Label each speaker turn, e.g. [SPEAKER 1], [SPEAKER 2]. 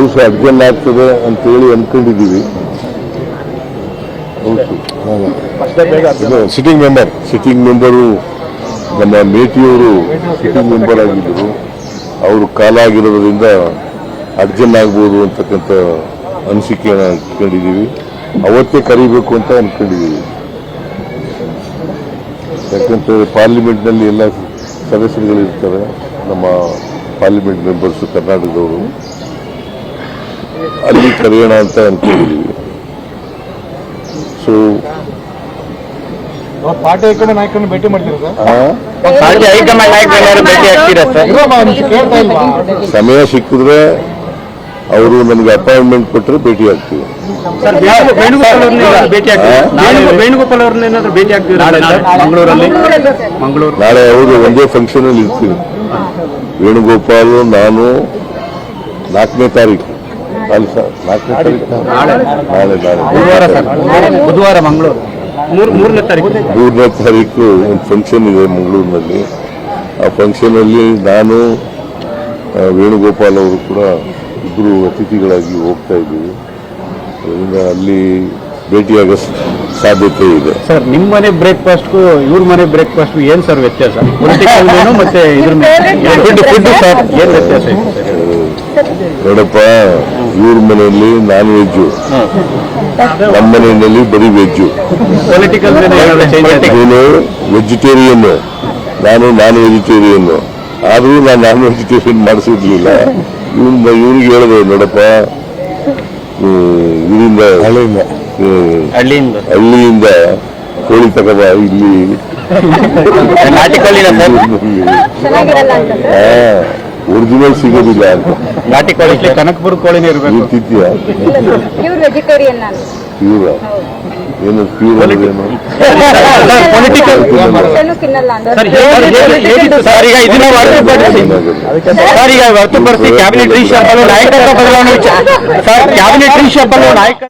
[SPEAKER 1] ಔಷಧ ಅಡ್ಜನ್ ಆಗ್ತದೆ ಅಂತೇಳಿ ಅನ್ಕೊಂಡಿದ್ದೀವಿ. ಸಿಟ್ಟಿಂಗ್ ಮೆಂಬರ್ ಸಿಟ್ಟಿಂಗ್ ಮೆಂಬರು ನಮ್ಮ ಮೇಟಿಯವರು ಸಿಟ್ಟಿಂಗ್ ಮೆಂಬರ್ ಆಗಿದ್ದರು ಅವರು ಕಾಲ ಆಗಿರೋದ್ರಿಂದ ಅರ್ಜೆಂಟ್ ಆಗ್ಬೋದು ಅಂತಕ್ಕಂಥ ಅನಿಸಿಕೆಯನ್ನು ಇಟ್ಕೊಂಡಿದ್ದೀವಿ ಅವತ್ತೇ ಕರಿಬೇಕು ಅಂತ ಅನ್ಕೊಂಡಿದ್ದೀವಿ. ಯಾಕಂತೇಳಿ ಪಾರ್ಲಿಮೆಂಟ್ನಲ್ಲಿ ಎಲ್ಲ ಸದಸ್ಯರುಗಳು ಇರ್ತಾರೆ ನಮ್ಮ ಪಾರ್ಲಿಮೆಂಟ್ ಮೆಂಬರ್ಸ್ ಕರ್ನಾಟಕದವರು. ಅಲ್ಲಿ ಕರೆಯೋಣ ಅಂತ ಅನ್ಕೊಂಡಿದ್ದೀವಿ ಸೊ
[SPEAKER 2] ಪಾರ್ಟಿ ಹೈಕಮಾಂಡ್ ನಾಯಕರನ್ನ ಭೇಟಿ ಮಾಡ್ತೀರಾ ಸರ್?
[SPEAKER 3] ಪಾರ್ಟಿ ಹೈಕಮಾಂಡ್ ನಾಯಕರು ಭೇಟಿ ಆಗ್ತೀರಾ ಸರ್?
[SPEAKER 2] ಕೇಳ್ತಾ ಇಲ್ವಾ?
[SPEAKER 1] ಸಮಯ ಸಿಕ್ಕಿದ್ರೆ ಅವರು ನಮಗೆ ಅಪಾಯಿಂಟ್ಮೆಂಟ್ ಕೊಟ್ಟರೆ ಭೇಟಿ ಆಗ್ತೀವಿ.
[SPEAKER 3] ಸರ್ ವೇಣುಗೋಪಾಲ್ ಅವ್ರನ್ನ ಭೇಟಿ ಆಗ್ತೀರಾ? ನಾಳೆ ವೇಣುಗೋಪಾಲ್ ಅವ್ರನ್ನ ಏನಾದ್ರು ಭೇಟಿ ಆಗ್ತೀರಾ? ಮಂಗಳೂರಲ್ಲಿ? ಮಂಗಳೂರು.
[SPEAKER 1] ನಾಳೆ ಅವರು ಒಂದೇ ಫಂಕ್ಷನ್ ಅಲ್ಲಿ ಇರ್ತೀವಿ. ವೇಣುಗೋಪಾಲ್ ನಾನು ನಾಲ್ಕನೇ ತಾರೀಕು. ಅಲ್ಲ ಸರ್ ನಾಲ್ಕನೇ ತಾರೀಕು. ನಾಳೆ. ನಾಳೆ
[SPEAKER 3] ಬುಧವಾರ ಸರ್. ಬುಧವಾರ ಮಂಗಳೂರು. ಮೂರ್ ಮೂರನೇ ತಾರೀಕು.
[SPEAKER 1] ಮೂರನೇ ತಾರೀಕು. ಒಂದು ಫಂಕ್ಷನ್ ಇದೆ ಮಂಗಳೂರಿನಲ್ಲಿ. ಆ ಫಂಕ್ಷನ್ ಅಲ್ಲಿ ನಾನು ವೇಣುಗೋಪಾಲ್ ಅವರು ಕೂಡ ಇಬ್ಬರು ಅತಿಥಿಗಳಾಗಿ ಹೋಗ್ತಾ ಇದ್ದೀವಿ. ಅದರಿಂದ ಅಲ್ಲಿ ಭೇಟಿಯಾಗೋ ಸಾಧ್ಯತೆ ಇದೆ.
[SPEAKER 3] ಸರ್ ನಿಮ್ಮ ಮನೆ ಬ್ರೇಕ್ಫಾಸ್ಟ್ಗೂ ಇವ್ರ ಮನೆ ಬ್ರೇಕ್ಫಾಸ್ಟ್ ಏನು ಸರ್ ವ್ಯತ್ಯಾಸ? ಪೊಲಿಟಿಕಲ್ ಮೇನು ಮತ್ತೆ ಇದ್ರ ಫುಡ್ ಫುಡ್ ಸರ್ ಏನ್ ವ್ಯತ್ಯಾಸ ಇದೆ
[SPEAKER 1] ನೋಡಪ್ಪ ಇವ್ರ ಮನೆಯಲ್ಲಿ ನಾನ್ ವೆಜ್ಜು ನಮ್ಮ ಮನೆಯಲ್ಲಿ ಬರೀ
[SPEAKER 3] ವೆಜ್
[SPEAKER 1] ನೀನು ವೆಜಿಟೇರಿಯನ್ ನಾನು ನಾನ್ ವೆಜಿಟೇರಿಯನ್ ಆದರೂ ನಾನು ನಾನ್ ವೆಜಿಟೇರಿಯನ್ ಮಾಡಿಸಿರ್ಲಿಲ್ಲ. ಇವನ್ ಇವ್ರಿಗೆ ಹೇಳಿದೆ ನೋಡಪ್ಪ ಹ್ಮ್, ಇದರಿಂದ ಹಳ್ಳಿಯಿಂದ.
[SPEAKER 3] ಹಳ್ಳಿಯಿಂದ.
[SPEAKER 1] ಹಳ್ಳಿಯಿಂದ ಕೋಳಿ ತಗದ ಇಲ್ಲಿ. ಒರಿಜಿನಲ್ ಸಿಗೋದಿಲ್ಲ ಅಂತ.
[SPEAKER 3] ನಾಟಿ ಕೋಳಿ ಕನಕಪುರ ಕೋಳಿನೇ ಇರಬೇಕು.
[SPEAKER 1] ನೀವು ತಿಂತೀಯ
[SPEAKER 4] ಪ್ಯೂರ್ ವೆಜಿಟೇರಿಯನ್ ನಾನು.
[SPEAKER 1] ಪ್ಯೂರ ಏನು ಪ್ಯೂರ್ ಏನು?
[SPEAKER 3] ಪೊಲಿಟಿಕಲ್ ಸರ್ ಈಗ ಇದನ್ನ ಹೊರತುಪಡಿಸಿ. ಸರ್ ಈಗ ಹೊರತುಪಡಿಸಿ ಕ್ಯಾಬಿನೆಟ್ ರೀಶಫಲ್ ನಾಯಕತ್ವ ಬದಲಾವಣೆ ಸರ್ ಕ್ಯಾಬಿನೆಟ್ ರೀಶಫಲ್ ನಾಯಕ